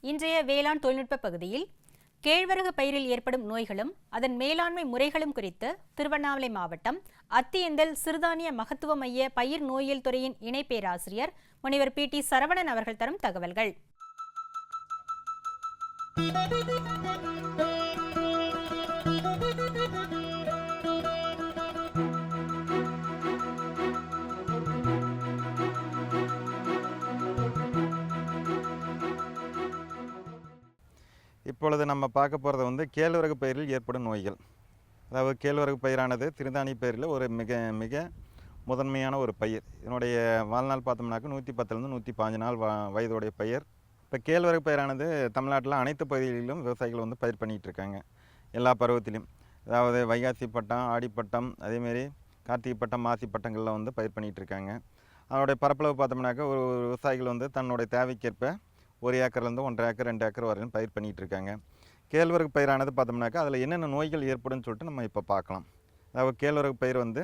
இன்றைய வேளாண் தொழில்நுட்ப பகுதியில் கேழ்வரகு பயிரில் ஏற்படும் நோய்களும் அதன் மேலாண்மை முறைகளும் குறித்து திருவண்ணாமலை மாவட்டம் அத்தியந்தல் சிறுதானிய மகத்துவ மைய பயிர் நோயியல் துறையின் இணை பேராசிரியர் முனைவர் பி. டி. சரவணன் அவர்கள் தரும் தகவல்கள். இப்பொழுது நம்ம பார்க்க போகிறது வந்து கேழ்வரகு பயிரில் ஏற்படும் நோய்கள். அதாவது கேழ்வரகு பயிரானது திருந்தாணி பயிரில் ஒரு மிக மிக முதன்மையான ஒரு பயிர். இதனுடைய வாழ்நாள் பார்த்தோம்னாக்க நூற்றி பத்துலேருந்து நூற்றி பாஞ்சு நாள் வ வயதுடைய பயிர். இப்போ கேழ்வரகு பயிரானது தமிழ்நாட்டில் அனைத்து பகுதிகளிலும் விவசாயிகள் வந்து பயிர் பண்ணிகிட்டு இருக்காங்க எல்லா பருவத்திலையும் அதாவது வைகாசி பட்டம் ஆடிப்பட்டம் அதேமாரி கார்த்திகை பட்டம் மாசி பட்டங்களில் வந்து பயிர் பண்ணிகிட்டு இருக்காங்க அதனுடைய பரப்பளவு பார்த்தோம்னாக்க ஒரு விவசாயிகள் வந்து தன்னுடைய தேவைக்கேற்ப ஒரு ஏக்கர்லேருந்து ஒன்றரை ஏக்கர் ரெண்டு ஏக்கர் வரையும் பயிர் பண்ணிகிட்டு இருக்காங்க கேழ்வரகு பயிரானது பார்த்தோம்னாக்கா அதில் என்னென்ன நோய்கள் ஏற்படும்னு சொல்லிட்டு நம்ம இப்போ பார்க்கலாம். அதாவது கேழ்வரகு பயிர் வந்து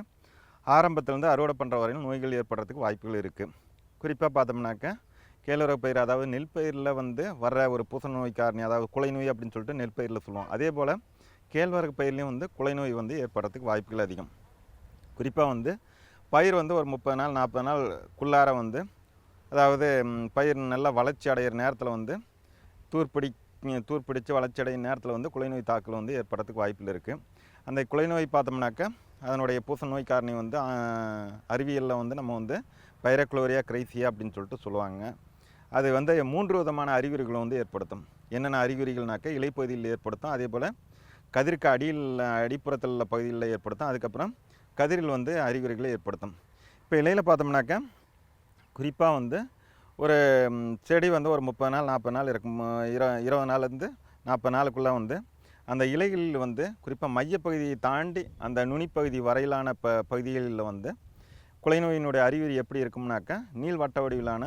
ஆரம்பத்துலேருந்து அறுவடை பண்ணுற வரையும் நோய்கள் ஏற்படுறதுக்கு வாய்ப்புகள் இருக்குது குறிப்பாக பார்த்தோம்னாக்கா கேழ்வரகு பயிர் அதாவது நெல் பயிரில் வந்து வர்ற ஒரு பூச நோய் காரணி அதாவது குலை நோய் அப்படின்னு சொல்லிட்டு நெல் பயிரில் சொல்லுவோம். அதே போல் கேழ்வரகு பயிர்லேயும் வந்து குலை நோய் வந்து ஏற்படுறதுக்கு வாய்ப்புகள் அதிகம். குறிப்பாக வந்து பயிர் வந்து ஒரு முப்பது நாள் நாற்பது நாள் குள்ளார வந்து அதாவது பயிர் நல்லா வளர்ச்சி அடைகிற நேரத்தில் வந்து தூர்பிடி தூர்பிடித்து வளர்ச்சி அடையும் நேரத்தில் வந்து குலைநோய் தாக்கல் வந்து ஏற்படுறதுக்கு வாய்ப்பில் இருக்குது அந்த குலைநோய் பார்த்தோம்னாக்கா அதனுடைய பூச நோய் காரணி வந்து அறிவியலில் வந்து நம்ம வந்து பைரக்ளோரியா கிரைசியா அப்படின்னு சொல்லிட்டு சொல்லுவாங்க. அது வந்து மூன்று விதமான அறிகுறிகளை வந்து ஏற்படுத்தும். என்னென்ன அறிகுறிகள்னாக்க இலைப்பகுதியில் ஏற்படுத்தும். அதே போல் கதிர்க்கு அடியில் அடிப்புறத்தில் உள்ள பகுதிகளில் ஏற்படுத்தும். அதுக்கப்புறம் கதிரில் வந்து அறிகுறிகளை ஏற்படுத்தும். இப்போ இலையில் பார்த்தோம்னாக்கா குறிப்பாக வந்து ஒரு செடி வந்து ஒரு முப்பது நாள் நாற்பது நாள் இருக்கும். இர இருபது நாள்லேருந்து நாற்பது நாளுக்குள்ளே வந்து அந்த இலைகளில் வந்து குறிப்பாக மையப்பகுதியை தாண்டி அந்த நுனிப்பகுதி வரையிலான ப பகுதிகளில் வந்து குலைநோயினுடைய அறிகுறி எப்படி இருக்கும்னாக்கா நீள் வட்ட வடிவிலான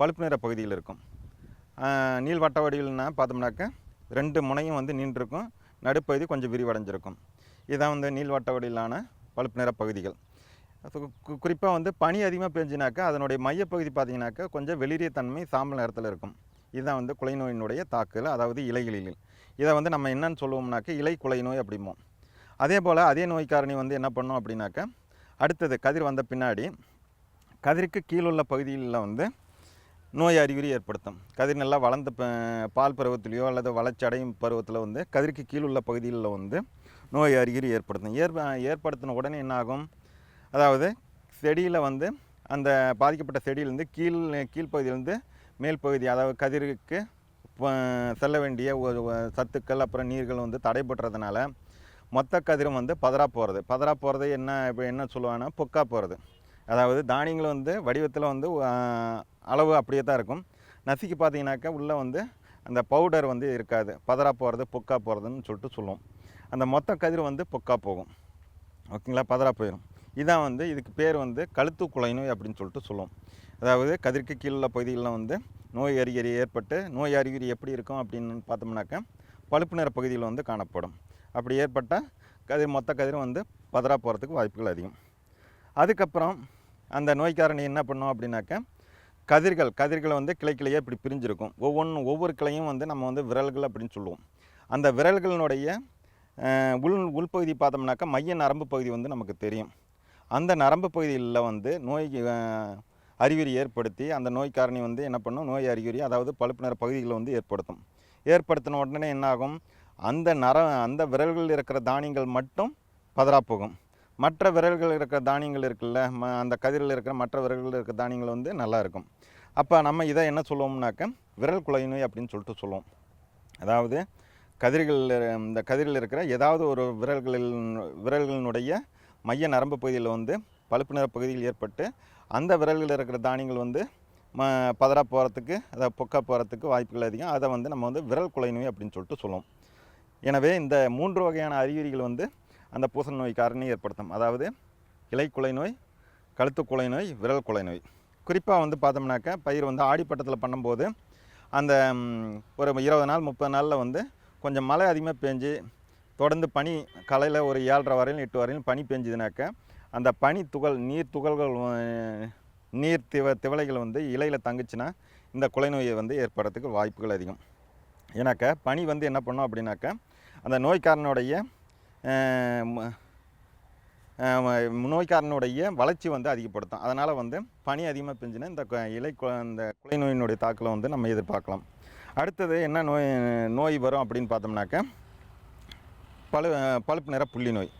பழுப்பு நிற பகுதியில் இருக்கும். நீள் வட்ட வடிவில்னா பார்த்தோம்னாக்கா ரெண்டு முனையும் வந்து நின்றுருக்கும். நடுப்பகுதி கொஞ்சம் விரிவடைஞ்சிருக்கும். இதான் வந்து நீள் வட்ட வடிவிலான பழுப்பு நிற பகுதிகள். குறிப்பாக வந்து பனி அதிகமாக பெஞ்சினாக்கா அதனுடைய மையப்பகுதி பார்த்தீங்கன்னாக்கா கொஞ்சம் வெளிரிய தன்மை சாம்பல் நிறத்தில் இருக்கும். இதுதான் வந்து குலை நோயினுடைய தாக்குதல் அதாவது இலைகளில் இதை வந்து நம்ம என்னன்னு சொல்லுவோம்னாக்கா இலை குலை நோய் அப்படிம்போம். அதே போல் அதே நோய் காரணி வந்து என்ன பண்ணோம் அப்படின்னாக்கா அடுத்தது கதிர் வந்த பின்னாடி கதிருக்கு கீழுள்ள பகுதிகளில் வந்து நோய் அறிகுறி ஏற்படுத்தும். கதிர் நல்லா வளர்ந்த ப- பால் பருவத்திலையோ அல்லது வளர்ச்சடையும் பருவத்தில் வந்து கதிருக்கு கீழுள்ள பகுதிகளில் வந்து நோய் அறிகுறி ஏற்படுத்தும். ஏற்ப ஏற்படுத்தின உடனே என்னாகும்? அதாவது செடியில் வந்து அந்த பாதிக்கப்பட்ட செடியிலேருந்து கீழ் கீழ்ப்பகுதியிலேருந்து மேல் பகுதி அதாவது கதிருக்கு செல்ல வேண்டிய ஒரு சத்துக்கள் அப்புறம் நீர்கள் வந்து தடைபடுறதுனால மொத்த கதிரும் வந்து பதறா போகிறது பதறா போகிறது என்ன இப்போ என்ன சொல்லுவாங்கன்னா பொக்கா போகிறது அதாவது தானியங்கள் வந்து வடிவத்தில் வந்து அளவு அப்படியே தான் இருக்கும். நசுக்கி பார்த்தீங்கன்னாக்கா உள்ளே வந்து அந்த பவுடர் வந்து இருக்காது. பதறா போகிறது பொக்கா போகிறதுன்னு சொல்லிட்டு சொல்லுவோம். அந்த மொத்த கதிர் வந்து பொக்கா போகும். ஓகேங்களா? பதறா போயிடும் இதான் வந்து இதுக்கு பேர் வந்து கழுத்து குலை நோய் அப்படின்னு சொல்லிட்டு சொல்லுவோம். அதாவது கதிர்க்கு கீழே உள்ள பகுதிகளில் வந்து நோய் அறிகுறி ஏற்பட்டு நோய் அறிகுறி எப்படி இருக்கும் அப்படின்னு பார்த்தோம்னாக்கா பழுப்பு நிற பகுதியில் வந்து காணப்படும். அப்படி ஏற்பட்டால் கதிர் மொத்த கதிரும் வந்து பதறா போகிறதுக்கு வாய்ப்புகள் அதிகம். அதுக்கப்புறம் அந்த நோய்க்காரணி என்ன பண்ணும் அப்படின்னாக்கா கதிர்கள் கதிர்களை வந்து கிளை கிளையாக இப்படி பிரிஞ்சிருக்கும். ஒவ்வொன்றும் ஒவ்வொரு கிளையும் வந்து நம்ம வந்து விரல்கள் அப்படின்னு சொல்லுவோம். அந்த விரல்களினுடைய உள் உள்பகுதி பார்த்தோம்னாக்கா மைய நரம்பு பகுதி வந்து நமக்கு தெரியும். அந்த நரம்பு பகுதியில் வந்து நோய் அறிகுறி ஏற்படுத்தி அந்த நோய் காரணி வந்து என்ன பண்ணும்? நோய் அறிகுறி அதாவது பழுப்பு நிற பகுதிகளை வந்து ஏற்படுத்தும். ஏற்படுத்தின உடனே என்னாகும் அந்த நர அந்த விரல்களில் இருக்கிற தானியங்கள் மட்டும் பதறாப்போகும். மற்ற விரல்கள் இருக்கிற தானியங்கள் இருக்குல்ல ம அந்த கதிரில் இருக்கிற மற்ற விரல்களில் இருக்கிற தானியங்கள் வந்து நல்லா இருக்கும். அப்போ நம்ம இதை என்ன சொல்லுவோம்னாக்க விரல் குலை நோய் அப்படின்னு சொல்லிட்டு சொல்லுவோம். அதாவது கதிர்கள் இந்த கதிரில் இருக்கிற ஏதாவது ஒரு விரல்களில் விரல்களினுடைய மைய நரம்பு பகுதியில் வந்து பழுப்பு நிற பகுதியில் ஏற்பட்டு அந்த விரல்களில் இருக்கிற தானியங்கள் வந்து ம பதறா போகிறதுக்கு அதை பொக்கா போகிறதுக்கு வாய்ப்புகள் அதிகம். அதை வந்து நம்ம வந்து விரல் குலை நோய் அப்படின்னு சொல்லிட்டு சொல்லுவோம். எனவே இந்த மூன்று வகையான அறிகுறிகள் வந்து அந்த பூசண நோய் காரணி ஏற்படுத்தும். அதாவது இலை குலை நோய் கழுத்து குலை நோய் விரல் குலை நோய். குறிப்பாக வந்து பார்த்தோம்னாக்கா பயிர் வந்து ஆடிப்பட்டத்தில் பண்ணும்போது அந்த ஒரு இருபது நாள் முப்பது நாளில் வந்து கொஞ்சம் மழை அதிகமாக பெஞ்சு தொடர்ந்து பனி காலையில் ஒரு ஏழரை வரையிலும் எட்டு வரையிலும் பனி பெஞ்சுதுனாக்க அந்த பனி துகள் நீர் துகள்கள் நீர் திவ திவலைகள் வந்து இலையில் தங்குச்சுன்னா இந்த குலை நோயை வந்து ஏற்படுறதுக்கு வாய்ப்புகள் அதிகம். ஏன்னாக்கா பனி வந்து என்ன பண்ணோம் அப்படின்னாக்கா அந்த நோய்க்காரனுடைய நோய்க்காரனுடைய வளர்ச்சி வந்து அதிகப்படுத்தும். அதனால் வந்து பனி அதிகமாக பெஞ்சுன்னா இந்த இலை கு- இந்த குலை நோயினுடைய தாக்கலை வந்து நம்ம எதிர்பார்க்கலாம். அடுத்தது என்ன நோய் நோய் வரும் அப்படின்னு பார்த்தோம்னாக்கா பழு பழுப்பு நிற புள்ளி நோய்.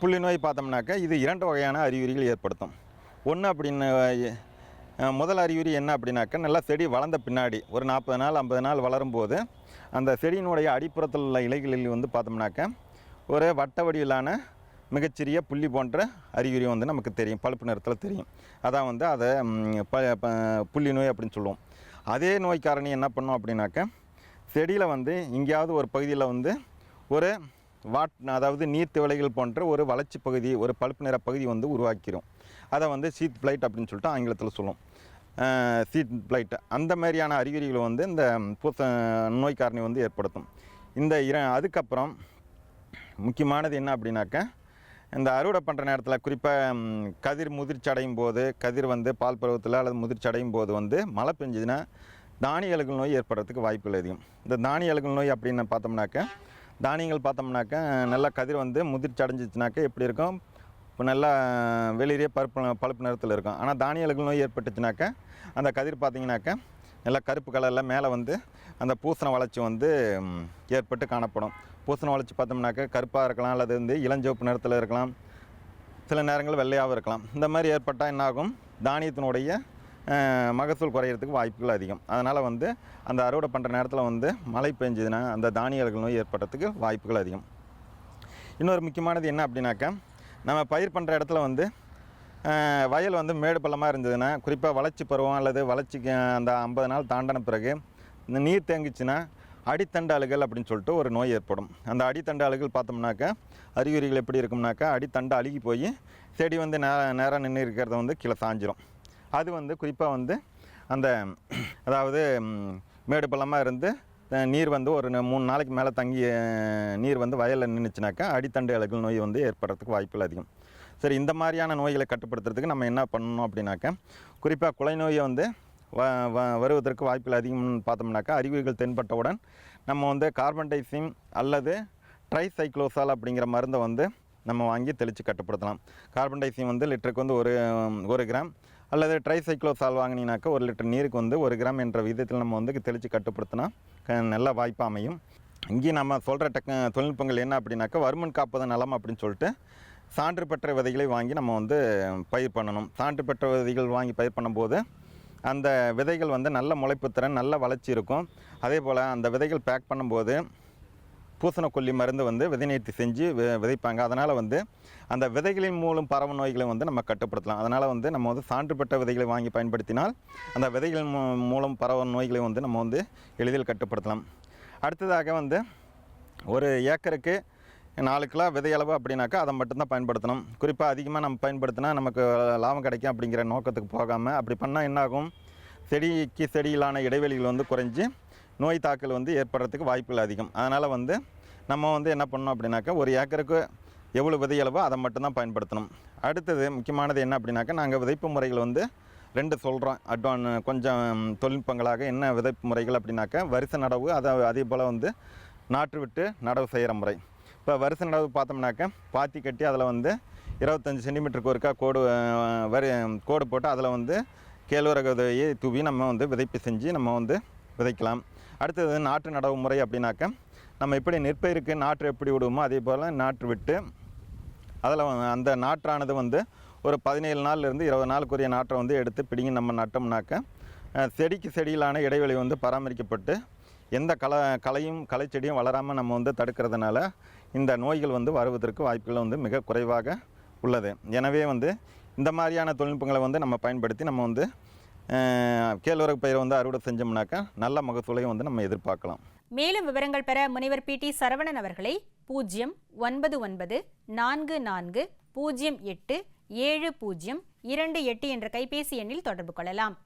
புள்ளி நோய் பார்த்தோம்னாக்கா இது இரண்டு வகையான அறிகுறிகள் ஏற்படுத்தும். ஒன்று அப்படின்னு முதல் அறிகுறி என்ன அப்படின்னாக்கா நல்லா செடி வளர்ந்த பின்னாடி ஒரு நாற்பது நாள் ஐம்பது நாள் வளரும்போது அந்த செடியினுடைய அடிப்புறத்தில் உள்ள இலைகளில் வந்து பார்த்தோம்னாக்கா ஒரு வட்ட வடிவிலான மிகச்சிறிய புள்ளி போன்ற அறிகுறி வந்து நமக்கு தெரியும். பழுப்பு நிறத்தில் தெரியும். அதான் வந்து அதை ப ப- புள்ளி நோய் அப்படின்னு சொல்லுவோம். அதே நோய் காரணி என்ன பண்ணும் அப்படின்னாக்க செடியில் வந்து எங்கேயாவது ஒரு பகுதியில் வந்து ஒரு வாட் அதாவது நீர்த்திவளைகள் போன்ற ஒரு வளர்ச்சி பகுதி ஒரு பழுப்பு நிற பகுதி வந்து உருவாக்கிரும் அதை வந்து சீத் பிளைட் அப்படின்னு சொல்லிட்டு ஆங்கிலத்தில் சொல்லும். சீட் பிளைட் அந்த மாதிரியான அறிகுறிகளை வந்து இந்த பூச நோய் காரணி வந்து ஏற்படுத்தும். இந்த இர அதுக்கப்புறம் முக்கியமானது என்ன அப்படின்னாக்கா இந்த அறுவடை பண்ணுற நேரத்தில் குறிப்பாக கதிர் முதிர்ச்சி அடையும் போது கதிர் வந்து பால் பருவத்தில் அல்லது முதிர்ச்சி அடையும் போது வந்து மழை பெஞ்சதுன்னா தானிய அழுகல் நோய் ஏற்படுறதுக்கு வாய்ப்புகள் அதிகம். இந்த தானிய அழுகல் நோய் அப்படின்னு பார்த்தோம்னாக்கா தானியங்கள் பார்த்தோம்னாக்கா நல்லா கதிர் வந்து முதிர்ச்சி அடைஞ்சிச்சுனாக்கா எப்படி இருக்கும்? இப்போ நல்லா வெளியே பருப்பு பழுப்பு நிறத்தில் இருக்கும். ஆனால் தானியங்கள் நோய் ஏற்பட்டுச்சுனாக்கா அந்த கதிர் பார்த்திங்கனாக்கா நல்லா கருப்பு கலரில் மேலே வந்து அந்த பூசண வளர்ச்சி வந்து ஏற்பட்டு காணப்படும். பூசண வளர்ச்சி பார்த்தோம்னாக்கா கருப்பாக இருக்கலாம் அல்லது வந்து இளஞ்சிவப்பு நிறத்தில் இருக்கலாம். சில நேரங்கள் வெள்ளையாகவும் இருக்கலாம். இந்த மாதிரி ஏற்பட்டால் என்னாகும்? தானியத்தினுடைய மகசூல் குறையிறதுக்கு வாய்ப்புகள் அதிகம். அதனால் வந்து அந்த அறுவடை பண்ணுற நேரத்தில் வந்து மழை பெஞ்சதுன்னா அந்த தானிய நோய் ஏற்படுறதுக்கு வாய்ப்புகள் அதிகம். இன்னொரு முக்கியமானது என்ன அப்படின்னாக்கா நம்ம பயிர் பண்ணுற இடத்துல வந்து வயல் வந்து மேடு பள்ளமாக இருந்ததுன்னா குறிப்பாக வளர்ச்சி பருவம் அல்லது வளர்ச்சிக்கு அந்த ஐம்பது நாள் தாண்டின பிறகு இந்த நீர் தேங்குச்சுன்னா அடித்தண்டு அப்படின்னு சொல்லிட்டு ஒரு நோய் ஏற்படும். அந்த அடித்தண்டு பார்த்தோம்னாக்கா அறிகுறிகள் எப்படி இருக்கும்னாக்கா அடித்தண்டு அழுகி போய் செடி வந்து நே நேராக நின்று இருக்கிறத வந்து கீழே சாஞ்சிரும். அது வந்து குறிப்பாக வந்து அந்த அதாவது மேடு பள்ளமாக இருந்து நீர் வந்து ஒரு ந- மூணு நாளைக்கு மேலே தங்கி நீர் வந்து வயலில் நின்றுச்சுனாக்கா அடித்தண்டு அழகு நோய் வந்து ஏற்படுறதுக்கு வாய்ப்புகள் அதிகம். சரி இந்த மாதிரியான நோய்களை கட்டுப்படுத்துறதுக்கு நம்ம என்ன பண்ணணும் அப்படின்னாக்கா குறிப்பாக குலை நோயை வந்து வ வ- வருவதற்கு வாய்ப்புகள் அதிகம்னு பார்த்தோம்னாக்கா அறிகுறிகள் தென்பட்டவுடன் நம்ம வந்து கார்பன் டைசிம் அல்லது ட்ரைசைக்ளோசால் அப்படிங்கிற மருந்தை வந்து நம்ம வாங்கி தெளித்து கட்டுப்படுத்தலாம். கார்பன் டைசிம் வந்து லிட்டருக்கு வந்து ஒரு ஒரு கிராம் அல்லது ட்ரைசைக்ளோசால் வாங்கினீங்கனாக்கா ஒரு லிட்டர் நீருக்கு வந்து ஒரு கிராம் என்ற விதத்தில் நம்ம வந்து தெளித்து கட்டுப்படுத்தினா க- நல்ல வாய்ப்பு அமையும். இங்கேயும் நம்ம சொல்கிற டெக் தொழில்நுட்பங்கள் என்ன அப்படின்னாக்கா வருமன் காப்பது நலம் அப்படின்னு சொல்லிட்டு சான்று பெற்ற விதைகளை வாங்கி நம்ம வந்து பயிர் பண்ணணும். சான்று பெற்ற விதைகள் வாங்கி பயிர் பண்ணும்போது அந்த விதைகள் வந்து நல்ல முளைப்புத்திறன் நல்ல வளர்ச்சி இருக்கும். அதே போல் அந்த விதைகள் பேக் பண்ணும்போது பூசணக்கொல்லி மருந்து வந்து விதை நேர்த்தி செஞ்சு வி- விதைப்பாங்க. அதனால் வந்து அந்த விதைகளின் மூலம் பரவ நோய்களை வந்து நம்ம கட்டுப்படுத்தலாம். அதனால் வந்து நம்ம வந்து சான்று பெற்ற விதைகளை வாங்கி பயன்படுத்தினால் அந்த விதைகளின் மூலம் பரவ நோய்களை வந்து நம்ம வந்து எளிதில் கட்டுப்படுத்தலாம். அடுத்ததாக வந்து ஒரு ஏக்கருக்கு நாலு கிலோ விதையளவு அப்படின்னாக்கா அதை மட்டும்தான் பயன்படுத்தணும். குறிப்பாக அதிகமாக நம்ம பயன்படுத்தினா நமக்கு லாபம் கிடைக்கும் அப்படிங்கிற நோக்கத்துக்கு போகாமல் அப்படி பண்ணால் என்னாகும்? செடிக்கு செடியிலான இடைவெளிகள் வந்து குறைஞ்சி நோய் தாக்கல் வந்து ஏற்படுறதுக்கு வாய்ப்புகள் அதிகம். அதனால் வந்து நம்ம வந்து என்ன பண்ணோம் அப்படின்னாக்கா ஒரு ஏக்கருக்கு எவ்வளோ விதையளவோ அதை மட்டும்தான் பயன்படுத்தணும். அடுத்தது முக்கியமானது என்ன அப்படின்னாக்கா நாங்கள் விதைப்பு முறைகள் வந்து ரெண்டு சொல்கிறோம் அட்வான் கொஞ்சம் தொழில்நுட்பங்களாக என்ன விதைப்பு முறைகள் அப்படின்னாக்கா வரிசை நடவு அதை அதே போல் வந்து நாற்று விட்டு நடவு செய்கிற முறை. இப்போ வரிசை நடவு பார்த்தோம்னாக்கா பாத்தி கட்டி அதில் வந்து இருபத்தஞ்சி சென்டிமீட்டருக்கு ஒருக்கா கோடு வரி கோடு போட்டு அதில் வந்து கேழ்வரகு விதையை தூவி நம்ம வந்து விதைப்பு செஞ்சு நம்ம வந்து விதைக்கலாம். அடுத்தது நாற்று நடவு முறை அப்படின்னாக்க நம்ம எப்படி நெற்பயிருக்கு நாற்று எப்படி விடுவோமோ அதே போல் நாற்று விட்டு அதில் அந்த நாற்றானது வந்து ஒரு பதினேழு நாள்லேருந்து இருபது நாளுக்குரிய நாற்றை வந்து எடுத்து பிடிங்கி நம்ம நட்டோம்னாக்க செடிக்கு செடியிலான இடைவெளி வந்து பராமரிக்கப்பட்டு எந்த களை களையும் செடியும் வளராமல் நம்ம வந்து தடுக்கிறதுனால இந்த நோய்கள் வந்து வருவதற்கு வாய்ப்புகள் வந்து மிக குறைவாக உள்ளது. எனவே வந்து இந்த மாதிரியான தொழில்நுட்பங்களை வந்து நம்ம பயன்படுத்தி நம்ம வந்து கேழ்வரகு பயிரை வந்து அறுவடை செஞ்சோம்னாக்கா நல்ல மகசூலையும் வந்து நம்ம எதிர்பார்க்கலாம். மேலும் விவரங்கள் பெற முனைவர் பி டி சரவணன் அவர்களை பூஜ்ஜியம் ஒன்பது ஒன்பது நான்கு நான்கு பூஜ்ஜியம் எட்டு ஏழு பூஜ்ஜியம் இரண்டு எட்டு என்ற கைபேசி எண்ணில் தொடர்பு கொள்ளலாம்.